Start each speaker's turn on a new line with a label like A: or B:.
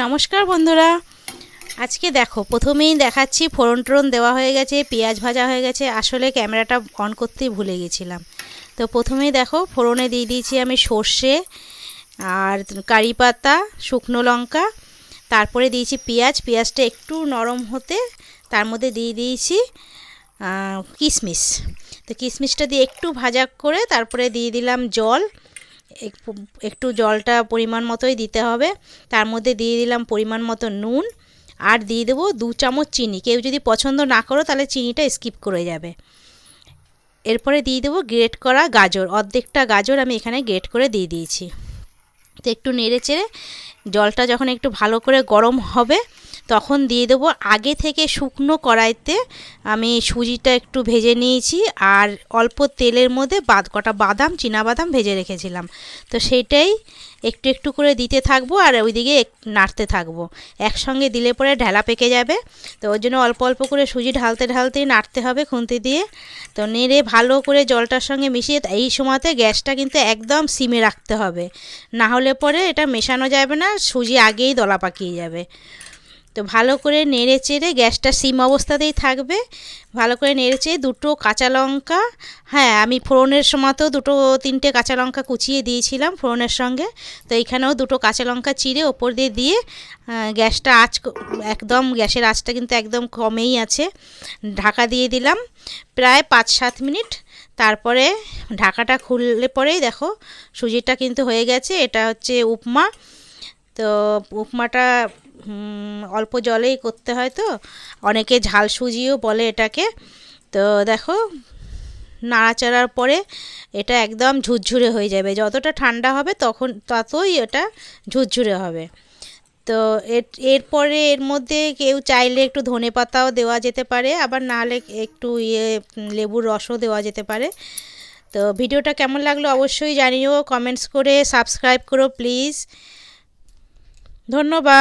A: নমস্কার বন্ধুরা। আজকে দেখো, প্রথমেই দেখাচ্ছি ফোড়ন টোড়ন দেওয়া হয়ে গেছে, পেঁয়াজ ভাজা হয়ে গেছে, আসলে ক্যামেরাটা অন করতেই ভুলে গেছিলাম। তো প্রথমেই দেখো, ফোড়নে দিয়ে দিয়েছি আমি সর্ষে আর কারি পাতা, শুকনো লঙ্কা, তারপরে দিয়েছি পেঁয়াজ, পেঁয়াজটা একটু নরম হতে তার মধ্যে দিয়ে দিয়েছি কিশমিশ। তো কিশমিশটা দিয়ে একটু ভাজা করে তারপরে দিয়ে দিলাম জল একটু জলটা পরিমাণ মতোই দিতে হবে। তার মধ্যে দিয়ে দিলাম পরিমাণ মতো নুন আর দিয়ে দেবো দু চামচ চিনি। কেউ যদি পছন্দ না করো তাহলে চিনিটা স্কিপ করে যাবে। এরপরে দিয়ে দেবো গ্রেট করা গাজর। অর্ধেকটা গাজর আমি এখানে গ্রেট করে দিয়ে দিয়েছি। তো একটু নেড়ে চেড়ে জলটা যখন একটু ভালো করে গরম হবে তখন দিয়ে দেবো। আগে থেকে শুকনো কড়াইতে আমি সুজিটা একটু ভেজে নিয়েছি আর অল্প তেলের মধ্যে বাদ, কটা বাদাম বাদাম ভেজে রেখেছিলাম। তো সেইটাই একটু একটু করে দিতে থাকব আর ওইদিকে নাড়তে থাকব। একসঙ্গে দিলে পরে ঢেলা পেকে যাবে। তো ওই জন্য অল্প অল্প করে সুজি ঢালতে ঢালতেই নাড়তে হবে খুন্তি দিয়ে। তো নেড়ে ভালো করে জলটার সঙ্গে মিশিয়ে এই সময়তে গ্যাসটা কিন্তু একদম সিমে রাখতে হবে। না হলে পরে এটা মেশানো যাবে না, সুজি আগেই দলা পাকিয়ে যাবে। তো ভালো করে নেড়ে চেড়ে গ্যাসটা সিম অবস্থাতেই থাকবে। ভালো করে নেড়ে চেড়ে দুটো কাঁচা লঙ্কা হ্যাঁ আমি ফোড়নের সময়তেও দুটো, তিনটে কাঁচা লঙ্কা কুচিয়ে দিয়েছিলাম ফোড়নের সঙ্গে। তো এইখানেও দুটো কাঁচা লঙ্কা চিড়ে ওপর দিয়ে দিয়ে গ্যাসটা আঁচ একদম গ্যাসের আঁচটা কিন্তু একদম কমেই আছে। ঢাকা দিয়ে দিলাম প্রায় পাঁচ সাত মিনিট। তারপরে ঢাকাটা খুললে পরেই দেখো সুজিটা কিন্তু হয়ে গেছে। এটা হচ্ছে উপমা। তো উপমাটা অল্প জলেই করতে হয় তো। অনেকে ঝাল সুজিও বলে এটাকে। তো দেখো, নাড়াচাড়ার পরে এটা একদম ঝুরঝুরে হয়ে যাবে। যতটা ঠান্ডা হবে তখন, ততই এটা ঝুরঝুরে হবে। তো এর, এরপরে এর মধ্যে কেউ চাইলে একটু ধনে পাতাও দেওয়া যেতে পারে, আবার নাহলে একটু ইয়ে লেবুর রসও দেওয়া যেতে পারে। তো ভিডিওটা কেমন লাগল অবশ্যই জানিও, কমেন্টস করে সাবস্ক্রাইব করো প্লিজ। ধন্যবাদ।